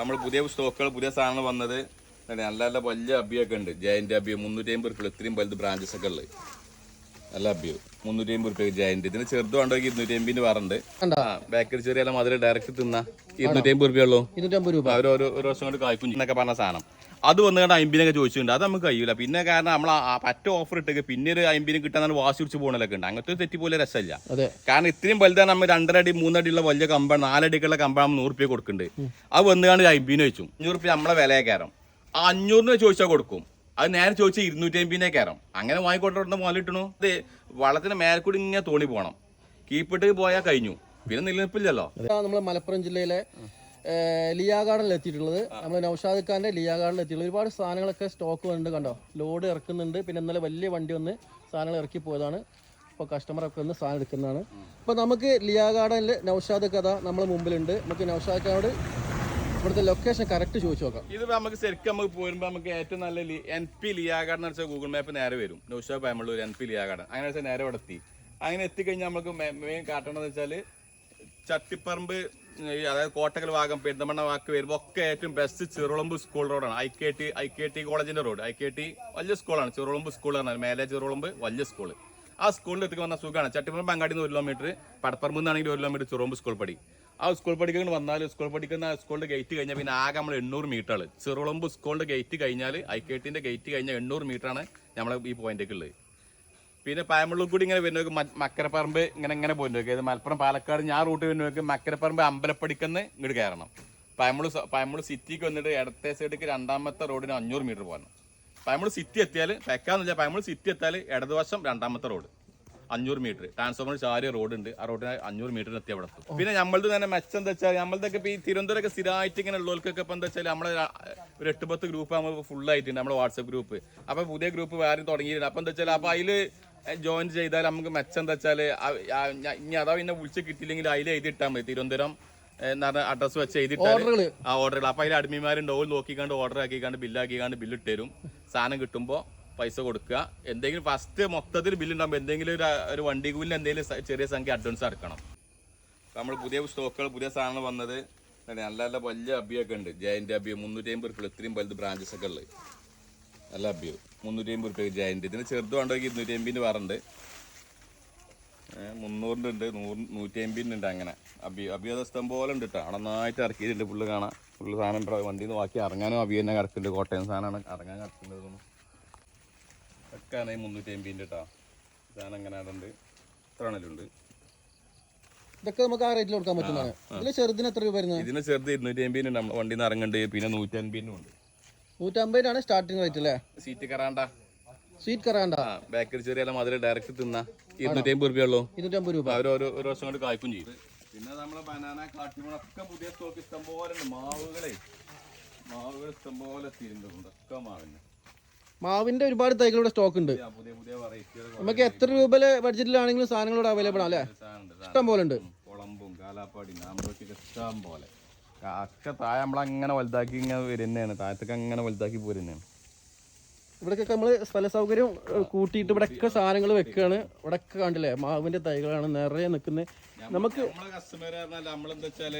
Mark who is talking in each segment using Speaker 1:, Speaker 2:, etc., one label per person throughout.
Speaker 1: നമ്മൾ പുതിയ സ്റ്റോക്കുകൾ പുതിയ സാധനങ്ങൾ വന്നത് നല്ല നല്ല വലിയ അബിയൊക്കെ ഉണ്ട്. ജയന്റ് അബിയ മുന്നൂറ്റി അമ്പത് റുപ്യ ഇത്രയും വലുത് ബ്രാഞ്ചസ് ഒക്കെ ഉള്ളത്. നല്ല അബിയോ. മുന്നൂറ്റി അമ്പത് റുപ്യ ജയന്റ്. ഇതിന് ചെറുത് വേണ്ടെങ്കിൽ ഇരുന്നൂറ്റി അമ്പതിന് വേറുണ്ട് ബേക്കറി ചെറിയ മധുര ഡയറക്റ്റ് തിന്നാ. ഇരുന്നൂറ്റി അമ്പത് റുപ്യ ഉള്ളൂ. അവർ ഓരോ വർഷം കൊണ്ട് കായ്ക്കും എന്നൊക്കെ പറഞ്ഞ സാധനം. അത് വന്ന് കണ്ട അമ്പതിനൊക്കെ ചോദിച്ചിട്ടുണ്ട്. അത് നമുക്ക് കഴിയില്ല പിന്നെ കാരണം നമ്മൾ ആ പറ്റ ഓഫർ ഇട്ടേക്ക് പിന്നെ ഒരു അമ്പതിന് കിട്ടാൻ വാശി പിടിച്ച് പോകണമൊക്കെ ഉണ്ട്. അങ്ങനത്തെ ഒരു തെറ്റി പോലെ രസമില്ല.
Speaker 2: അതെ.
Speaker 1: കാരണം ഇത്രയും വലുതാണ് നമ്മൾ രണ്ടര അടി മൂന്നടി ഉള്ള വലിയ കമ്പ നാലടിക്കുള്ള കമ്പാണ് നമ്മൾ നൂറ് റുപ്യ കൊടുക്കുന്നുണ്ട്. അത് വന്ന് കണ്ട് അമ്പതിന് വെച്ചു അഞ്ഞൂറ് റുപ്യ നമ്മളെ വിലയെ കയറും. ആ അഞ്ഞൂറിന് ചോദിച്ചാൽ കൊടുക്കും. അത് നേരെ ചോദിച്ചാൽ ഇരുന്നൂറ്റി അമ്പതിനെ കയറും. അങ്ങനെ വാങ്ങിക്കൊണ്ടിരുന്ന മുതലിട്ടണു ഇത് വള്ളത്തിന് മേൽക്കൂടി ഇങ്ങനെ തോണി പോകണം കീപ്പിട്ട് പോയാൽ കഴിഞ്ഞു. പിന്നെ നിലനിൽപ്പില്ലല്ലോ.
Speaker 2: നമ്മൾ മലപ്പുറം ജില്ലയിലെ ലിയാ ഗാർഡനിൽ എത്തിയിട്ടുള്ളത്. നമ്മൾ നൌഷാദ് ഖാന്റെ ലിയാ ഗാർഡനിൽ എത്തിയിട്ടുള്ളത്. ഒരുപാട് സാധനങ്ങളൊക്കെ സ്റ്റോക്ക് വന്നിട്ടുണ്ട് കണ്ടോ? ലോഡ് ഇറക്കുന്നുണ്ട്. പിന്നെ ഇന്നലെ വലിയ വണ്ടി വന്ന് സാധനങ്ങൾ ഇറക്കി പോയതാണ്. ഇപ്പോൾ കസ്റ്റമറൊക്കെ വന്ന് സാധനം എടുക്കുന്നതാണ്. അപ്പോൾ നമുക്ക് ലിയാ ഗാർഡനിൽ നൌഷാദ് കഥ നമ്മളെ മുമ്പിലുണ്ട്. നമുക്ക് നൌഷാദ് ഖാനോട് ഇവിടുത്തെ ലൊക്കേഷൻ കറക്റ്റ് ചോദിച്ചു നോക്കാം.
Speaker 1: ഇത് നമുക്ക് ശരിക്കും നമുക്ക് പോരുമ്പോൾ നമുക്ക് ഏറ്റവും നല്ല എൻ പി ലിയാഗാർഡ് എന്ന് വെച്ചാൽ ഗൂഗിൾ മാപ്പ് നേരെ വരും. നൗഷാ പാമ്പള്ളൂർ എൻ പി ലിയാഗാർഡ് അങ്ങനെ വെച്ചാൽ നേരെ ഇവിടെ എത്തി. അങ്ങനെ എത്തിക്കഴിഞ്ഞാൽ നമുക്ക് മെയിൻ കാട്ടണമെന്ന് വെച്ചാൽ ചട്ടിപ്പറമ്പ് അതായത് കോട്ടക്കൽ ഭാഗം പെരുന്തമണ്ണ വാക്ക് വരുമ്പോൾ ഒക്കെ ഏറ്റവും ബെസ്റ്റ് ചെറുളമ്പ് സ്കൂൾ റോഡാണ് I K T I K T കോളേജിന്റെ റോഡ് ഐ കെ ടി വലിയ സ്കൂളാണ് ചെറുളമ്പ് സ്കൂൾ പറഞ്ഞാൽ മേലെ ചെറുളമ്പ് വലിയ സ്കൂൾ ആ സ്കൂളിൽ എത്തിക്ക് വന്ന സുഖമാണ്. ചട്ടിപ്പുറം അങ്ങാടി നിന്ന് ഒരു കിലോമീറ്റർ പടപ്പറമ്പ് നിന്നാണെങ്കിൽ ഒരു കിലോമീറ്റർ ചെറുമ്പ് സ്കൂൾ പടി. ആ സ്കൂൾ പഠിക്കുന്ന വന്നാൽ സ്കൂൾ പഠിക്കുന്ന ആ സ്കൂളിന്റെ ഗേറ്റ് കഴിഞ്ഞാൽ പിന്നെ ആകെ നമ്മൾ എണ്ണൂറ് മീറ്ററാണ് ചെറുളമ്പ് സ്കൂളിന്റെ ഗേറ്റ് കഴിഞ്ഞാൽ ഐ കെ ടിന്റെ ഗേറ്റ് കഴിഞ്ഞാൽ എണ്ണൂറ് മീറ്ററാണ് നമ്മളെ ഈ പോയിന്റൊക്കെ ഉള്ളത് പിന്നെ പായമ്പള്ളൂർ കൂടി ഇങ്ങനെ വരുന്നവർക്ക് മക്കരപ്പറമ്പ് ഇങ്ങനെ ഇങ്ങനെ പോയിട്ട് ഇത് മലപ്പുറം പാലക്കാട് ഞാൻ റൂട്ട് വരുന്നവർക്ക് മക്കരപ്പറമ്പ് അമ്പലപ്പടിക്കന്ന് ഇങ്ങോട്ട് കയറണം പായമ്പളൂർ പായമ്പളൂർ സിറ്റിക്ക് വന്നിട്ട് ഇടത്തെ സൈഡിലേക്ക് രണ്ടാമത്തെ റോഡിന് അഞ്ഞൂറ് മീറ്റർ പോകണം പായമ്പളൂർ സിറ്റി എത്തിയാൽ പെക്കാന്ന് വെച്ചാൽ പായമ്പളൂർ സിറ്റി എത്തിയാൽ ഇടതുവശം രണ്ടാമത്തെ റോഡ്. അഞ്ഞൂറ് മീറ്റർ. ട്രാൻസ്ഫോമർ ചാരിയ റോഡ് ഉണ്ട്. ആ റോഡിന് അഞ്ഞൂറ് മീറ്റർ എത്തി അവിടെ പിന്നെ നമ്മളത് തന്നെ മെച്ചം എന്താ വെച്ചാൽ നമ്മളതൊക്കെ ഇപ്പോൾ ഈ തിരുവനന്തപുരമൊക്കെ സ്ഥിരമായിട്ട് ഇങ്ങനെ ഉള്ളവർക്കൊക്കെ ഇപ്പം എന്താ വെച്ചാൽ നമ്മളെ ഒരു എട്ട് പത്ത് ഗ്രൂപ്പ് നമ്മൾ ഫുൾ ആയിട്ടുണ്ട് നമ്മുടെ വാട്സപ്പ് ഗ്രൂപ്പ് അപ്പോൾ പുതിയ ഗ്രൂപ്പ് വേറെ തുടങ്ങിയിട്ടുണ്ട്. അപ്പം എന്താ വെച്ചാൽ അപ്പോൾ അതിൽ ജോയിൻ ചെയ്താൽ നമുക്ക് മെച്ചം എന്താ വെച്ചാൽ ഇനി അതാ പിന്നെ വിളിച്ച് കിട്ടിയില്ലെങ്കിൽ അതിൽ എഴുതിയിട്ടാൽ മതി. തിരുവനന്തപുരം അഡ്രസ്സ് വെച്ച്
Speaker 2: എഴുതിട്ട്
Speaker 1: ആ ഓർഡറുകൾ അപ്പൊ അതിൽ അഡ്മിമാരുണ്ട് ഓൾ നോക്കിക്കാണ്ട് ഓർഡർ ആക്കിക്കാണ്ട് ബില്ലാക്കിക്കാണ്ട് ബില്ലിട്ട് തരും സാധനം കിട്ടുമ്പോൾ പൈസ കൊടുക്കുക. എന്തെങ്കിലും ഫസ്റ്റ് മൊത്തത്തിൽ ബില്ലുണ്ടാകുമ്പോൾ എന്തെങ്കിലും ഒരു ഒരു വണ്ടി കൂലിന് എന്തെങ്കിലും ചെറിയ സംഖ്യ അഡ്വാൻസ് അടക്കണം. നമ്മൾ പുതിയ സ്റ്റോക്കുകൾ പുതിയ സാധനങ്ങൾ വന്നത് നല്ല നല്ല വലിയ അബിയൊക്കെ ഉണ്ട്. ജയന്റ് അബിയ മുന്നൂറ്റി അമ്പത് ഇത്രയും വലുത് ബ്രാഞ്ചസ് ഒക്കെ ഉള്ളത്. നല്ല അബിയോ മുന്നൂറ്റി അമ്പത് റുപ്യ ജയന്റ് ഇതിന് ചെറുത് വേണ്ടെങ്കിൽ ഇരുന്നൂറ്റി അമ്പതിന്റെ വേറുണ്ട് മുന്നൂറിന്റെ ഉണ്ട് നൂറ് നൂറ്റി അമ്പതിന്റെ ഉണ്ട് അങ്ങനെ. അബി അബി അത് ഇഷ്ടം പോലെ ഉണ്ട് കേട്ടോ അവിടെ നന്നായിട്ട് ഇറക്കിയിട്ടുണ്ട് പുള്ളി കാണാം പുള്ളി സാധനം വണ്ടിയിൽ നിന്ന് ബാക്കി ഇറങ്ങാനും അബി തന്നെ കിടക്കുന്നുണ്ട്. കോട്ടയം സാധനമാണ് ഇറങ്ങാൻ കിടക്കുന്നത് ഒക്കെ ആണെങ്കിൽ മുന്നൂറ്റി അമ്പതിന്റെ കേട്ടോ സാധനം അങ്ങനെ അവിടെ ഉണ്ട്. ഇത്ര ആണെങ്കിലും
Speaker 2: ഇതൊക്കെ നമുക്ക് ആ റേറ്റിൽ കൊടുക്കാൻ പറ്റുന്നതാണ്. ഇതിൽ ചെറുതിന് എത്ര രൂപ വരുന്നത്?
Speaker 1: ഇതിന് ചെറുത് ഇരുന്നൂറ്റി അമ്പതിനുണ്ട് നമ്മുടെ വണ്ടിയിൽ നിന്ന് ഇറങ്ങുന്നുണ്ട് പിന്നെ നൂറ്റി അമ്പതിനും ഉണ്ട്.
Speaker 2: നൂറ്റമ്പതിനാണ് സ്റ്റാർട്ടിങ് റേറ്റ് അല്ലേ
Speaker 1: സീറ്റ് കറാണ്ട
Speaker 2: സ്വീറ്റ് കറാണ്ട
Speaker 1: ബേക്കറി ചെറിയ മധുര ഡയറക്റ്റ് തിന്ന ഇരുന്നൂറ്റി അമ്പത് റുപ്യ ഉള്ളൂ
Speaker 2: ഇരുന്നൂറ്റമ്പത് രൂപ
Speaker 1: അവർ ഒരു വർഷം കൊണ്ട് കായ്ക്കും ചെയ്യും പിന്നെ നമ്മളെ ബനാന കാട്ടിമണൊക്കെ പുതിയ സ്റ്റോക്ക് ഇഷ്ടം പോലെ മാവുകളെ മാവുകൾ ഇഷ്ടം പോലെ ഒക്കെ മാവിന്
Speaker 2: മാവിന്റെ ഒരുപാട് തൈകളുടെ സ്റ്റോക്ക് ഉണ്ട്
Speaker 1: പുതിയ പുതിയ വെറൈറ്റികൾ
Speaker 2: നമുക്ക് എത്ര രൂപയിലെ ബഡ്ജറ്റിലാണെങ്കിലും സാധനങ്ങളോട് അവൈലബിൾ ആണ് അല്ലേ ഇഷ്ടം പോലെ ഉണ്ട്
Speaker 1: കുളമ്പും കാലാപ്പാടി നാമ്പൊക്കെ ഇഷ്ടം പോലെ ഒക്കെ താഴെ നമ്മളങ്ങനെ വലുതാക്കി ഇങ്ങനെ വരുന്നതാണ്. താഴത്തൊക്കെ അങ്ങനെ വലുതാക്കി പോരുന്നതാണ്.
Speaker 2: ഇവിടേക്കൊക്കെ നമ്മൾ സ്ഥല സൗകര്യം കൂട്ടിയിട്ട് ഇവിടെയൊക്കെ സാധനങ്ങൾ വെക്കുകയാണ് ഇവിടെയൊക്കെ കണ്ടില്ലേ മാവിന്റെ തൈകളാണ് നിറയെ നിൽക്കുന്നത് നമുക്ക്
Speaker 1: കസ്റ്റമർ നമ്മളെന്താ വെച്ചാൽ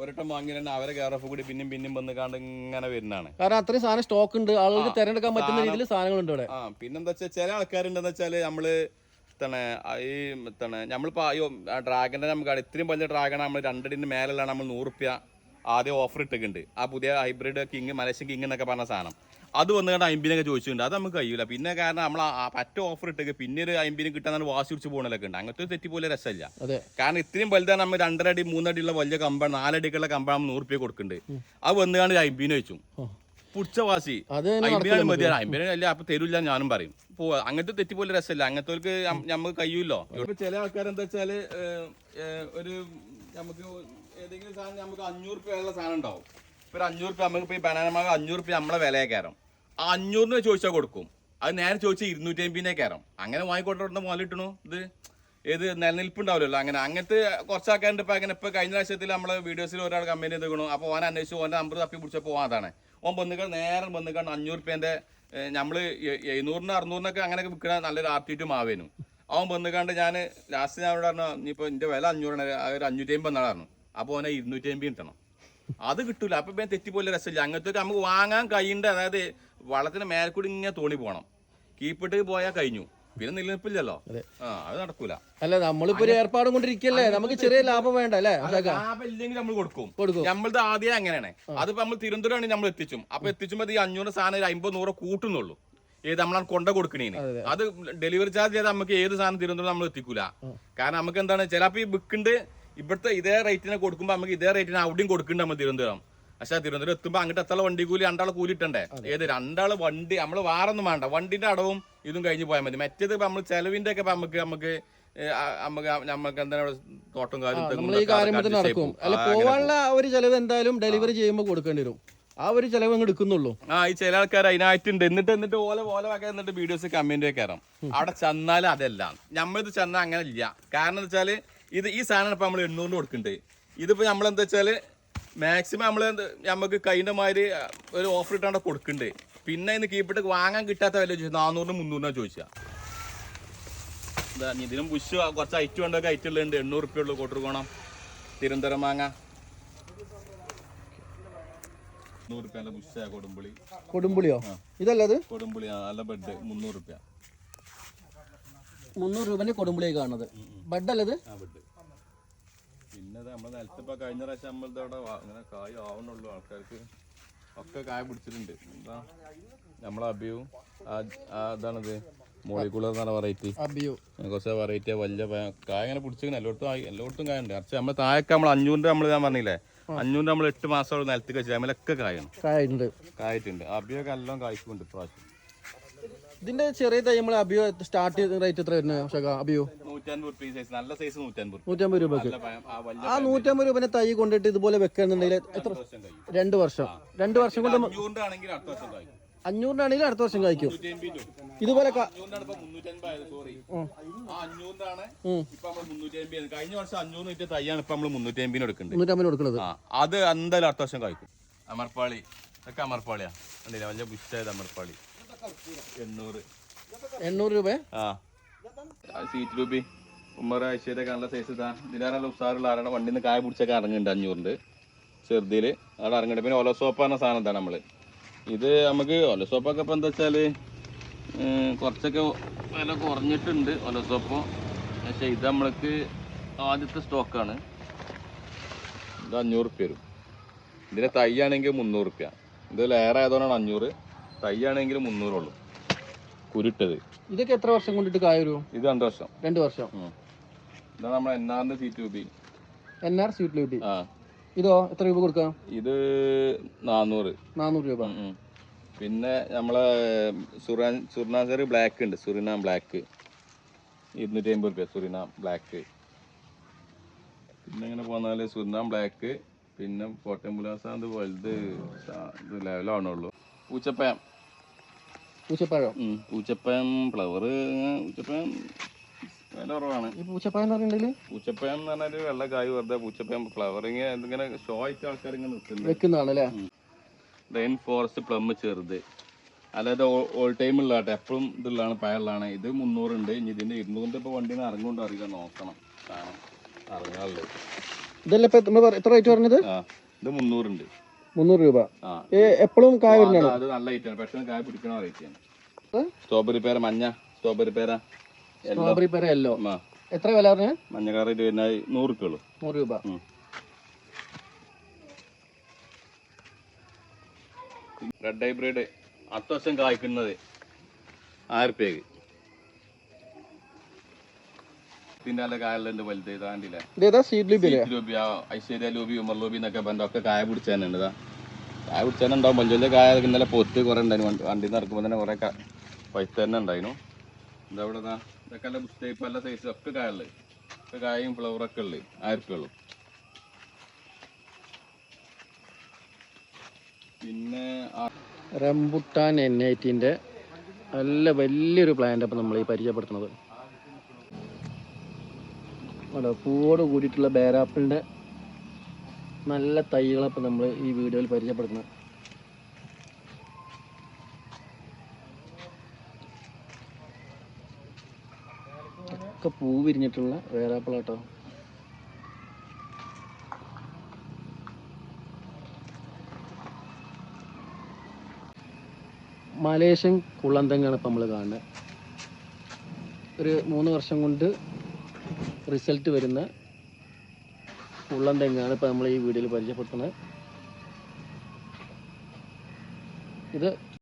Speaker 1: ഒരട്ടം അവരെ കൂടി പിന്നെയും പിന്നെയും വന്ന് കാണ്ട് ഇങ്ങനെ വരുന്നതാണ്.
Speaker 2: കാരണം അത്രയും സാധനം സ്റ്റോക്ക് ഉണ്ട്. ആളുകൾക്ക് തിരഞ്ഞെടുക്കാൻ പറ്റുന്ന രീതിയിൽ സാധനങ്ങളുണ്ട് ഇവിടെ.
Speaker 1: ആ പിന്നെന്താ വെച്ചാൽ ചില ആൾക്കാരുണ്ടെന്ന് വെച്ചാൽ നമ്മൾ തന്നെ ഈ തന്നെ നമ്മളിപ്പോ അയ്യോ ഡ്രാഗന്റെ നമുക്ക് ഇത്രയും വലിയ ഡ്രാഗൺ നമ്മൾ രണ്ടടിന്റെ മേലുള്ള നമ്മൾ നൂറുപ്യ ആദ്യം ഓഫർ ഇട്ടിട്ടുണ്ട്. ആ പുതിയ ഹൈബ്രിഡ് കിങ് മലേഷ്യൻ കിങ് എന്നൊക്കെ പറഞ്ഞ സാധനം. അത് വന്ന് കണ്ട് അമ്പതിനൊക്കെ ചോദിച്ചിട്ടുണ്ട്. അത് നമുക്ക് കഴിയില്ല പിന്നെ കാരണം നമ്മൾ പറ്റ ഓഫർ ഇട്ടേക്ക് പിന്നെ ഒരു അമ്പതിന് കിട്ടാൻ വാശി പിടിച്ച് പോകണമൊക്കെ ഉണ്ട്. അങ്ങനത്തെ ഒരു തെറ്റി പോലെ രസമില്ല. കാരണം ഇത്രയും വലുതാണ് നമ്മൾ രണ്ടര അടി മൂന്നടി ഉള്ള വലിയ കമ്പ നാലടിക്കുള്ള കമ്പാണ് നൂറ് റുപ്യ കൊടുക്കുന്നുണ്ട് അത് വന്ന് കണ്ട് അമ്പതിന് വെച്ചു പുടിച്ച വാശി
Speaker 2: അത് തന്നെ
Speaker 1: അമ്പതിനാണ് മതിയാണ് അമ്പതിനാണ് അല്ല? അപ്പൊ തരൂല്ല ഞാനും പറയും. അങ്ങനത്തെ തെറ്റി പോലെ രസമില്ല അങ്ങനത്തെ നമുക്ക് കഴിയൂല്ലോ. ഇപ്പൊ ചില ആൾക്കാർ എന്താ വെച്ചാൽ ഒരു നമുക്ക് ഏതെങ്കിലും സാധനം നമുക്ക് അഞ്ഞൂറ് രൂപയുള്ള സാധനം ഉണ്ടാവും. ഇപ്പൊ ഒരു അഞ്ഞൂറ് രൂപ നമുക്ക് ഇപ്പൊ ഈ ബനാന മാങ്ങ അഞ്ഞൂറ് രൂപ നമ്മളെ വിലയെ കയറും ആ അഞ്ഞൂറിന് ചോദിച്ചാൽ കൊടുക്കും. അത് നേരെ ചോദിച്ചാൽ ഇരുന്നൂറ്റി അമ്പതിനെ കയറും അങ്ങനെ വാങ്ങിക്കൊണ്ടിരുന്ന മുതലിട്ടണു ഇത് ഏത് നിലനിൽപ്പുണ്ടാവില്ലല്ലോ അങ്ങനെ. അങ്ങനത്തെ കുറച്ച് ആൾക്കാരുണ്ട് ഇപ്പൊ അങ്ങനെ. ഇപ്പൊ കഴിഞ്ഞ പ്രാവശ്യത്തിൽ നമ്മളെ വീഡിയോസിൽ ഒരാൾ കമ്പനി ചെയ്തേക്കണു. അപ്പൊ ഓൻ അന്വേഷിച്ചു ഓന്റെ നമ്പർ തപ്പി പിടിച്ചപ്പോ അതാണ്. ഓൻ ബന്ധുക്കൾ നേരെ ബന്ധുക്കൾ അഞ്ഞൂറ് രൂപേന്റെ നമ്മൾ എ- എഴുന്നൂറിന് അറുന്നൂറിനൊക്കെ അങ്ങനെയൊക്കെ വിൽക്കുന്ന നല്ലൊരു ആർട്ടിറ്റും മാവേനു. അവൻ ബന്ധുക്കാണ്ട് ഞാൻ ലാസ്റ്റ് ഞാൻ അവിടെ പറഞ്ഞു ഇനിയിപ്പോ എന്റെ വില അഞ്ഞൂറാണ് ഒരു അഞ്ഞൂറ്റി അമ്പത് എന്നാണ് അപ്പൊ ഓനെ ഇരുന്നൂറ്റി അമ്പത് കിട്ടണം. അത് കിട്ടൂല. അപ്പൊ ഇപ്പം തെറ്റിപ്പോലെ രസമില്ല. അങ്ങനത്തെ നമുക്ക് വാങ്ങാൻ കഴിയണ്ട അതായത് വള്ളത്തിന് മേൽക്കൂടി ഇങ്ങനെ തോണി പോകണം കീപ്പിട്ട് പോയാൽ കഴിഞ്ഞു. പിന്നെ നിലനിൽപ്പില്ലല്ലോ. ആ അത് നടക്കൂല.
Speaker 2: അല്ല നമ്മളിപ്പോ ഒരു ഏർപ്പാടും കൊണ്ടിരിക്കല്ലേ? നമുക്ക് ചെറിയ ലാഭം വേണ്ട അല്ലേ
Speaker 1: ലാഭം ഇല്ലെങ്കിൽ നമ്മൾ കൊടുക്കും.
Speaker 2: കൊടുക്കും.
Speaker 1: നമ്മളത് ആദ്യം അങ്ങനെയാണ്. അതിപ്പോ നമ്മൾ തിരുവനന്തപുരമാണ് നമ്മൾ എത്തിച്ചും. അപ്പൊ എത്തിച്ചുമ്പോ ഈ അഞ്ഞൂറ് സാധനം ഒരു അമ്പത് നൂറ് കൂട്ടുന്നുള്ളൂ. ഏത് നമ്മളാണ് കൊണ്ട കൊടുക്കണേന്. അത് ഡെലിവറി ചാർജ് ചെയ്താൽ നമുക്ക് ഏത് സാധനം തിരുവനന്തപുരം നമ്മൾ എത്തിക്കൂല. കാരണം നമുക്ക് എന്താണ് ചിലപ്പോ ഈ ബുക്കുണ്ട് ഇവിടുത്തെ ഇതേ റേറ്റിനെ കൊടുക്കുമ്പോ നമുക്ക് ഇതേ റേറ്റിന് അവിടെയും കൊടുക്കുന്നുണ്ട് നമ്മൾ തിരുവനന്തപുരം. പക്ഷെ തിരുവനന്തപുരം എത്തുമ്പോ അങ്ങോട്ട് എത്ര വണ്ടി കൂലി രണ്ടാളെ കൂലി ഇട്ടണ്ടേ? ഏത് രണ്ടാൾ വണ്ടി നമ്മൾ വാറൊന്നും വേണ്ട. വണ്ടിന്റെ അടവും ഇതും കഴിഞ്ഞ് പോയാൽ മതി. മറ്റേത് നമ്മൾ ചെലവിന്റെ ഒക്കെ നമുക്ക് നമുക്ക് നമുക്ക് നമുക്ക് എന്താണ് തോട്ടം കാര്യം.
Speaker 2: പോവാനുള്ള ഒരു ചെലവ് എന്തായാലും ഡെലിവറി ചെയ്യുമ്പോൾ കൊടുക്കേണ്ടി വരും. ആ ഒരു ചെലവ് അങ്ങ് എടുക്കുന്നുള്ളൂ.
Speaker 1: ആ ഈ ചില ആൾക്കാർ അതിനായിട്ടുണ്ട്. എന്നിട്ട് എന്നിട്ട് ഓല ഓല വക എന്നിട്ട് വീഡിയോസ് കമന്റ് കയറാം അവിടെ ചെന്നാൽ അതല്ല. നമ്മളിത് ചെന്നാൽ അങ്ങനെ ഇല്ല. കാരണം എന്താ വെച്ചാൽ ഇത് ഈ സാധനം ഇപ്പൊ നമ്മൾ എണ്ണൂറിന് കൊടുക്കുന്നുണ്ട് ഇതിപ്പോ നമ്മൾ എന്താ വെച്ചാൽ മാക്സിമം നമ്മൾ നമുക്ക് കൈന്റെ മാതിരി ഒരു ഓഫർ ഇട്ടാണ്ട് കൊടുക്കണ്ടേ. പിന്നെ ഇന്ന് കീപ്പിട്ട് വാങ്ങാൻ കിട്ടാത്ത വില ചോദിച്ചു നാനൂറിന് മുന്നൂറിനാ ചോദിച്ചാ. ഇനി ഇതിനും ബുഷ് കുറച്ച് ഐറ്റം വേണ്ടൊക്കെ ഐറ്റ് ഉള്ളുണ്ട് എണ്ണൂറ് റുപ്യ ഉള്ളു കോട്ടർക്കോണം തിരുവനന്തപുരം മാങ്ങ. നൂറ് റുപ്യ ബുഷ കൊടുമ്പുളി.
Speaker 2: കൊടുമ്പുളിയോ? ഇതല്ലത്
Speaker 1: കൊടുമ്പുളി നല്ല ബെഡ് മുന്നൂറ് റുപ്യ
Speaker 2: മുന്നൂറ് രൂപന്റെ കൊടുമ്പുളിയായി കാണുന്നത്. ബഡ് അല്ലത്
Speaker 1: ബെഡ് പിന്നെ നമ്മൾ നമ്മളെ നിലത്തിപ്പോ കഴിഞ്ഞ പ്രാവശ്യം നമ്മളുടെ അവിടെ അങ്ങനെ കായ് ആവണുള്ളൂ ആൾക്കാർക്ക്. ഒക്കെ കായ പിടിച്ചിട്ടുണ്ട്. എന്താ? നമ്മളെ അബിയു. ആ ആ ഇതാണിത്. മോളിക്കുളർ എന്ന് പറഞ്ഞ വെറൈറ്റി
Speaker 2: അബിയു
Speaker 1: കുറച്ച് വെറൈറ്റി വലിയ. കായ ഇങ്ങനെ പിടിച്ചിങ്ങനെ എല്ലായിടത്തും എല്ലായിടത്തും കായുണ്ട് കുറച്ച് നമ്മൾ തായൊക്കെ നമ്മൾ അഞ്ഞൂറിന്റെ നമ്മൾ ഞാൻ പറഞ്ഞില്ലേ? അഞ്ഞൂറിന്റെ നമ്മൾ എട്ട് മാസം നിലത്തേക്ക് വെച്ചാൽ അതിലൊക്കെ കായാണ്.
Speaker 2: കായുണ്ട്.
Speaker 1: കായിട്ടുണ്ട്. അഭിയൊക്കെ എല്ലാം കായ്ക്കുന്നുണ്ട് ഇപ്രാവശ്യം.
Speaker 2: ഇതിന്റെ ചെറിയ തൈ നമ്മൾ അബിയോ സ്റ്റാർട്ട് റേറ്റ് എത്ര വരുന്നത് അബിയോ?
Speaker 1: റുപ്യ സൈസ് നല്ല സൈസ്
Speaker 2: നൂറ്റമ്പത് രൂപക്ക്
Speaker 1: ആ
Speaker 2: നൂറ്റമ്പത് രൂപന്റെ തൈ കൊണ്ടിട്ട് ഇതുപോലെ വെക്കുന്നുണ്ടെങ്കിൽ എത്ര? രണ്ട് വർഷം. രണ്ട് വർഷം കൊണ്ട്
Speaker 1: അഞ്ഞൂറിന്റെ ആണെങ്കിൽ അടുത്ത വർഷം
Speaker 2: അഞ്ഞൂറിനാണെങ്കിൽ അടുത്ത വർഷം കഴിക്കും. ഇതുപോലെ
Speaker 1: കഴിഞ്ഞ വർഷം അഞ്ഞൂറ് ഇപ്പൊ നമ്മൾ മുന്നൂറ്റി അമ്പതിന്
Speaker 2: കൊടുക്കുന്നത്.
Speaker 1: അത് എന്തായാലും അടുത്ത വർഷം കഴിക്കും. അമർപ്പാളി. ഇതൊക്കെ അമർപ്പാളിയാ. കണ്ടില്ല? വലിയ ബുഷ്ടായത് അമർപ്പാളി. എണ്ണൂറ്.
Speaker 2: എണ്ണൂറ് രൂപ?
Speaker 1: ആ. സീറ്റ് രൂപി ഉമ്മറ ഐശ്വര്യ കാണുന്ന സൈസ് ഇതാ. ഇതിനാണല്ലോ ഉസാറുള്ള ആരാണ് വണ്ടിയിൽ നിന്ന് കായ പിടിച്ചൊക്കെ ഇറങ്ങുന്നുണ്ട് അഞ്ഞൂറിന്റെ ചെറുതിൽ അവിടെ ഇറങ്ങുന്നുണ്ട് പിന്നെ ഒലസോപ്പ എന്ന സാധനം എന്താണ് നമ്മൾ ഇത് നമുക്ക് ഒലസോപ്പൊക്കെ ഇപ്പം എന്താ വെച്ചാൽ കുറച്ചൊക്കെ വില കുറഞ്ഞിട്ടുണ്ട് ഒലസോപ്പം പക്ഷേ ഇത് നമ്മൾക്ക് ആദ്യത്തെ സ്റ്റോക്കാണ് ഇത് അഞ്ഞൂറ് റുപ്യ വരും. ഇതിന്റെ തൈ ആണെങ്കിൽ മുന്നൂറ് റുപ്യ ഇത് ലെയർ ആയതുകൊണ്ടാണ് അഞ്ഞൂറ്. തൈ ആണെങ്കിൽ മുന്നൂറുള്ളൂ കുരുട്ടത്
Speaker 2: ഇതൊക്കെ എത്ര വർഷം കൊണ്ടിട്ട് കായ
Speaker 1: ഇത് രണ്ട് വർഷം.
Speaker 2: രണ്ട് വർഷം.
Speaker 1: ഇതാ ഇതാണ് നമ്മളെ എൻ ആറിന്റെ സീറ്റ് രൂപി
Speaker 2: എൻ ആർ സീറ്റ് ലിബിറ്റി
Speaker 1: ആ.
Speaker 2: ഇതോ എത്ര രൂപ കൊടുക്കാം?
Speaker 1: ഇത് നാന്നൂറ്.
Speaker 2: നാനൂറ് രൂപ.
Speaker 1: പിന്നെ നമ്മളെ സുറാൻ സുർണാസറി ബ്ലാക്ക് ഉണ്ട്. സുറിനാം ബ്ലാക്ക് ഇരുന്നൂറ്റി അമ്പത് രൂപ സുറിനാം ബ്ലാക്ക് പിന്നെ ഇങ്ങനെ പോന്നാൽ സുറിനാം ബ്ലാക്ക് പിന്നെ കോട്ടയം പുലാസാന്ത് വലുത് ലെവലാവണുള്ളൂ പൂച്ചപ്പയം.
Speaker 2: പൂച്ചപ്പഴം?
Speaker 1: പൂച്ചപ്പഴം ഫ്ലവർ പൂച്ചപ്പഴം വില കുറവാണ്.
Speaker 2: ഈ പൂച്ചപ്പഴം എന്ന് പറഞ്ഞിട്ടുണ്ടെങ്കിൽ
Speaker 1: പൂച്ചപ്പഴം എന്ന് പറഞ്ഞാൽ വെള്ള കായ് വെറുതെ പൂച്ചപ്പഴം ഫ്ലവറിങ് ഇങ്ങനെ ഷോ ആയിട്ട് ആൾക്കാർ ഇങ്ങനെ നിൽക്കുന്നുണ്ട്.
Speaker 2: വെക്കുന്നതാണ് അല്ലേ
Speaker 1: റെയിൻ ഫോറസ്റ്റ് പ്ലം ചെറുത്. അല്ലാതെ ഓൾ ടൈം ഉള്ള കേട്ടോ എപ്പോഴും ഇതുള്ളതാണ് പയറുള്ളതാണ് ഇത് മുന്നൂറുണ്ട്. ഇനി ഇതിന്റെ ഇരുന്നൂറിന്റെ ഇപ്പൊ വണ്ടിയിൽ നിന്ന് ഇറങ്ങുകൊണ്ട് അറിയില്ല. നോക്കണം. കാരണം ഇറങ്ങാനുള്ളത്
Speaker 2: ഇതല്ലേ ഇപ്പൊ എത്ര റേറ്റ് പറഞ്ഞത്?
Speaker 1: ഇത് മുന്നൂറുണ്ട്.
Speaker 2: മുന്നൂറ് രൂപ. എപ്പോഴും കായ വരുന്നതാണ്
Speaker 1: അത് നല്ല ഐറ്റാണ് പെട്ടെന്ന് കായ പിടിക്കണ റേറ്റാണ്
Speaker 2: ഏ?
Speaker 1: സ്ട്രോബെറി പേര മഞ്ഞ. സ്ട്രോബെറി പേര
Speaker 2: സ്ട്രോബെറി പേര യെല്ലോ എത്ര വില പറഞ്ഞ?
Speaker 1: മഞ്ഞ വരുന്ന നൂറ്
Speaker 2: രൂപ.
Speaker 1: റെഡ് ഹൈബ്രിഡ് അത്യാവശ്യം കായ്ക്കുന്നത് ആയിരം രൂപയ്ക്ക് കായലുണ്ട് വലുത് ഇതാണ്ടില്ല ഐശ്വര്യ ലൂബി ഉമർ ലൂബി എന്നൊക്കെ ബന്ധമൊക്കെ കായ പിടിച്ചാനുണ്ട് ഇതാ. കായ പിടിച്ചാൽ ഉണ്ടാവും. വലിയ വലിയ കായ ഇന്നലെ പൊത്ത് കുറേ ഉണ്ടായിരുന്നു വണ്ടി നിന്ന് തന്നെ കുറേ പൈസ തന്നെ ഉണ്ടായിരുന്നു ഇതാ ഇവിടെ ഇതാ? ഇതൊക്കെ നല്ല ടൈപ്പ് നല്ല സൈസ് ഒക്കെ കായുള്ളത് ഒക്കെ കായും ഫ്ലവറൊക്കെ ഉള്ളത് ആയിരക്കുള്ളൂ പിന്നെ
Speaker 2: റംബുട്ടാൻ എൻ ഐറ്റിന്റെ നല്ല വലിയൊരു പ്ലാന്റ് അപ്പം നമ്മൾ ഈ പരിചയപ്പെടുത്തുന്നത് പൂവോട് കൂടിയിട്ടുള്ള ബേരാപ്പിളിന്റെ നല്ല തൈകളപ്പം നമ്മൾ ഈ വീഡിയോയിൽ പരിചയപ്പെടുന്നത് ഒക്കെ പൂ വിരിഞ്ഞിട്ടുള്ള വേറാപ്പിളാട്ടോ മലേഷ്യൻ കുളന്തങ്ങാണ് ഇപ്പം നമ്മൾ കാണുന്നത്. ഒരു മൂന്ന് വർഷം കൊണ്ട് റിസൾട്ട് വരുന്ന കുള്ളന്തെങ്ങാണ് ഇപ്പം നമ്മൾ ഈ വീഡിയോയിൽ പരിചയപ്പെടുത്തുന്നത്. ഇത്